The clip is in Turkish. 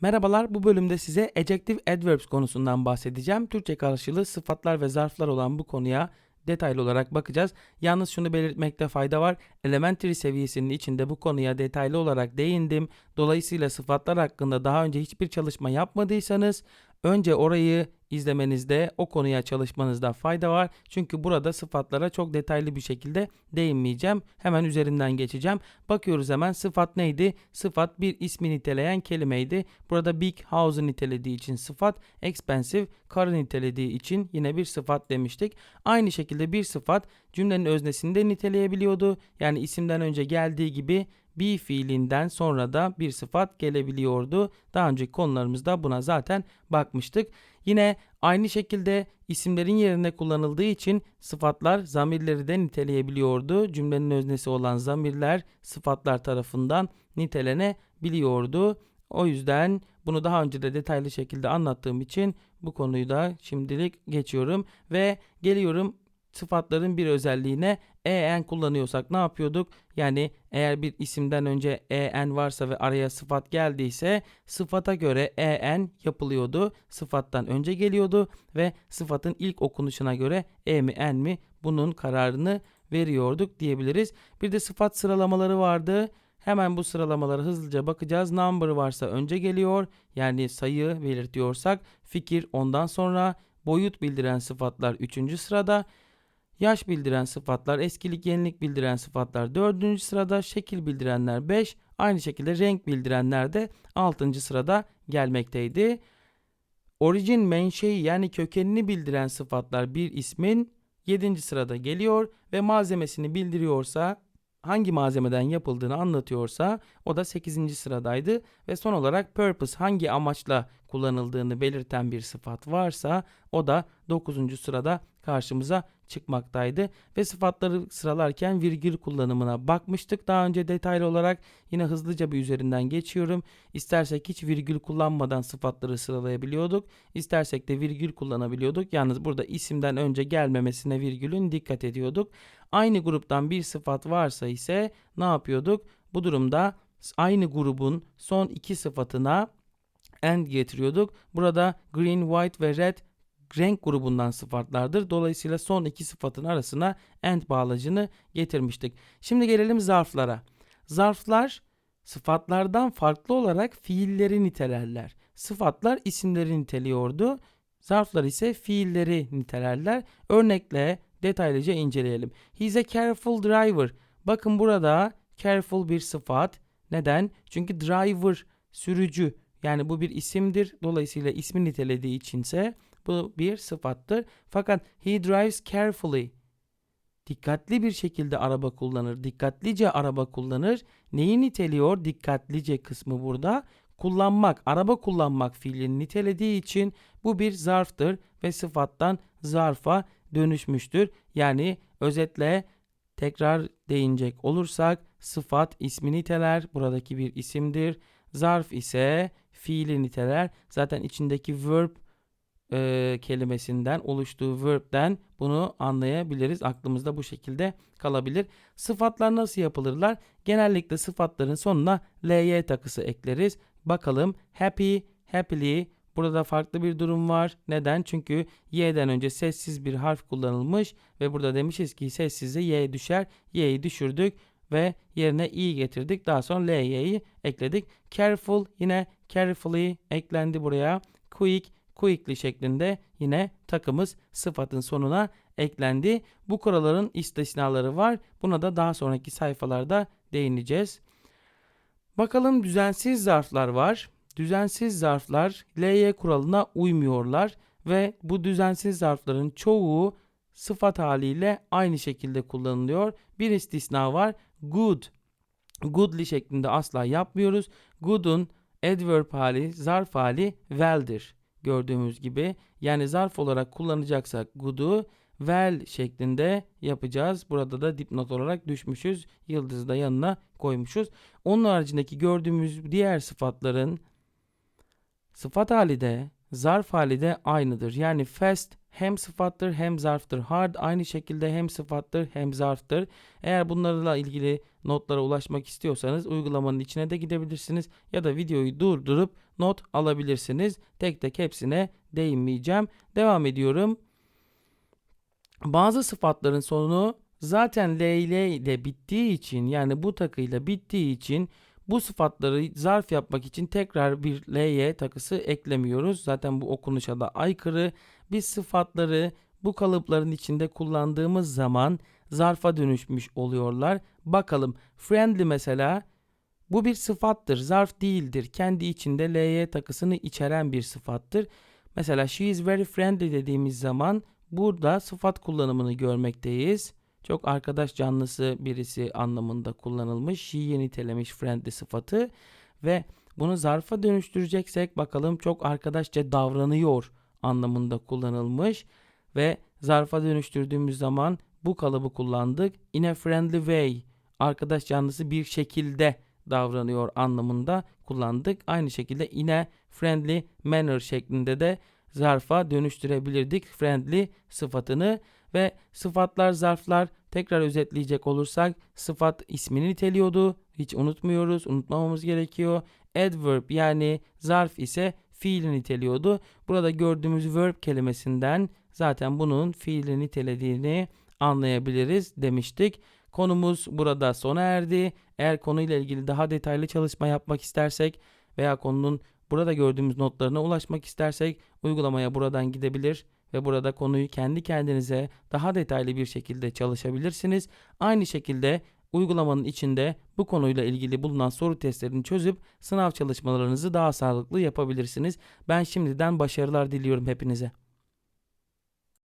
Merhabalar, bu bölümde size adjective adverbs konusundan bahsedeceğim. Türkçe karşılığı sıfatlar ve zarflar olan bu konuya detaylı olarak bakacağız. Yalnız şunu belirtmekte fayda var. Elementary seviyesinin içinde bu konuya detaylı olarak değindim. Dolayısıyla sıfatlar hakkında daha önce hiçbir çalışma yapmadıysanız önce orayı izlemenizde, o konuya çalışmanızda fayda var. Çünkü burada sıfatlara çok detaylı bir şekilde değinmeyeceğim. Hemen üzerinden geçeceğim. Bakıyoruz hemen sıfat neydi? Sıfat bir ismi niteleyen kelimeydi. Burada big house'u nitelediği için sıfat, expensive karı nitelediği için yine bir sıfat demiştik. Aynı şekilde bir sıfat cümlenin öznesini de niteleyebiliyordu. Yani isimden önce geldiği gibi be fiilinden sonra da bir sıfat gelebiliyordu. Daha önceki konularımızda buna zaten bakmıştık. Yine aynı şekilde isimlerin yerine kullanıldığı için sıfatlar zamirleri de niteleyebiliyordu. Cümlenin öznesi olan zamirler sıfatlar tarafından nitelenebiliyordu. O yüzden bunu daha önce de detaylı şekilde anlattığım için bu konuyu da şimdilik geçiyorum ve geliyorum sıfatların bir özelliğine en kullanıyorsak ne yapıyorduk? Yani eğer bir isimden önce en varsa ve araya sıfat geldiyse sıfata göre en yapılıyordu. Sıfattan önce geliyordu ve sıfatın ilk okunuşuna göre e mi en mi bunun kararını veriyorduk diyebiliriz. Bir de sıfat sıralamaları vardı. Hemen bu sıralamalara hızlıca bakacağız. Number varsa önce geliyor. Yani sayı belirtiyorsak fikir ondan sonra boyut bildiren sıfatlar 3. sırada. Yaş bildiren sıfatlar, eskilik, yenilik bildiren sıfatlar 4. sırada, şekil bildirenler 5, aynı şekilde renk bildirenler de 6. sırada gelmekteydi. Origin, menşei yani kökenini bildiren sıfatlar bir ismin 7. sırada geliyor ve malzemesini bildiriyorsa hangi malzemeden yapıldığını anlatıyorsa o da 8. sıradaydı ve son olarak purpose hangi amaçla kullanıldığını belirten bir sıfat varsa o da 9. sırada karşımıza çıkmaktaydı ve sıfatları sıralarken virgül kullanımına bakmıştık daha önce detaylı olarak yine hızlıca bir üzerinden geçiyorum. İstersek hiç virgül kullanmadan sıfatları sıralayabiliyorduk. İstersek de virgül kullanabiliyorduk. Yalnız burada isimden önce gelmemesine virgülün dikkat ediyorduk. Aynı gruptan bir sıfat varsa ise ne yapıyorduk? Bu durumda aynı grubun son iki sıfatına and getiriyorduk. Burada green, white ve red renk grubundan sıfatlardır. Dolayısıyla son iki sıfatın arasına and bağlacını getirmiştik. Şimdi gelelim zarflara. Zarflar sıfatlardan farklı olarak fiilleri nitelerler. Sıfatlar isimleri niteliyordu. Zarflar ise fiilleri nitelerler. Örnekle detaylıca inceleyelim. He's a careful driver. Bakın burada careful bir sıfat. Neden? Çünkü driver sürücü. Yani bu bir isimdir. Dolayısıyla ismi nitelediği içinse bu bir sıfattır. Fakat he drives carefully. Dikkatli bir şekilde araba kullanır. Dikkatlice araba kullanır. Neyi niteliyor? Dikkatlice kısmı burada. Kullanmak, araba kullanmak fiilini nitelediği için bu bir zarftır ve sıfattan zarfa dönüşmüştür. Yani özetle tekrar değinecek olursak sıfat ismi niteler buradaki bir isimdir. Zarf ise fiili niteler. Zaten içindeki verb e, kelimesinden oluştuğu verb'den bunu anlayabiliriz. Aklımızda bu şekilde kalabilir. Sıfatlar nasıl yapılırlar? Genellikle sıfatların sonuna ly takısı ekleriz. Bakalım happy, happily Burada farklı bir durum var. Neden? Çünkü y'den önce sessiz bir harf kullanılmış ve burada demişiz ki sessize y düşer. y'yi düşürdük ve yerine i getirdik. Daha sonra ly'yi ekledik. Careful yine carefully eklendi buraya. Quick quickly şeklinde yine takımız sıfatın sonuna eklendi. Bu kuralların istisnaları var. Buna da daha sonraki sayfalarda değineceğiz. Bakalım düzensiz zarflar var. Düzensiz zarflar LY kuralına uymuyorlar ve bu düzensiz zarfların çoğu sıfat haliyle aynı şekilde kullanılıyor. Bir istisna var. Good. Goodly şeklinde asla yapmıyoruz. Good'un adverb hali, zarf hali well'dir gördüğümüz gibi. Yani zarf olarak kullanacaksak good'u well şeklinde yapacağız. Burada da dipnot olarak düşmüşüz. Yıldızı da yanına koymuşuz. Onun haricindeki gördüğümüz diğer sıfatların sıfat hali de zarf hali de aynıdır. Yani fast, hem sıfattır hem zarftır. Hard aynı şekilde hem sıfattır hem zarftır. Eğer bunlarla ilgili notlara ulaşmak istiyorsanız uygulamanın içine de gidebilirsiniz ya da videoyu durdurup not alabilirsiniz. Tek tek hepsine değinmeyeceğim. Devam ediyorum. Bazı sıfatların sonu zaten ll ile bittiği için yani bu takıyla bittiği için bu sıfatları zarf yapmak için tekrar bir ly takısı eklemiyoruz. Zaten bu okunuşa da aykırı. Biz sıfatları bu kalıpların içinde kullandığımız zaman zarfa dönüşmüş oluyorlar. Bakalım friendly mesela bu bir sıfattır, zarf değildir. Kendi içinde ly takısını içeren bir sıfattır. Mesela she is very friendly dediğimiz zaman burada sıfat kullanımını görmekteyiz. Çok arkadaş canlısı birisi anlamında kullanılmış. She'yi nitelemiş friendly sıfatı ve bunu zarfa dönüştüreceksek bakalım çok arkadaşça davranıyor anlamında kullanılmış ve zarfa dönüştürdüğümüz zaman bu kalıbı kullandık. In a friendly way arkadaş canlısı bir şekilde davranıyor anlamında kullandık. Aynı şekilde in a friendly manner şeklinde de zarfa dönüştürebilirdik friendly sıfatını ve sıfatlar zarflar tekrar özetleyecek olursak sıfat ismini niteliyordu. Hiç unutmuyoruz, unutmamamız gerekiyor. Adverb yani zarf ise fiili niteliyordu. Burada gördüğümüz verb kelimesinden zaten bunun fiili nitelediğini anlayabiliriz demiştik. Konumuz burada sona erdi. Eğer konuyla ilgili daha detaylı çalışma yapmak istersek veya konunun burada gördüğümüz notlarına ulaşmak istersek uygulamaya buradan gidebilir ve burada konuyu kendi kendinize daha detaylı bir şekilde çalışabilirsiniz. Aynı şekilde uygulamanın içinde bu konuyla ilgili bulunan soru testlerini çözüp sınav çalışmalarınızı daha sağlıklı yapabilirsiniz. Ben şimdiden başarılar diliyorum hepinize.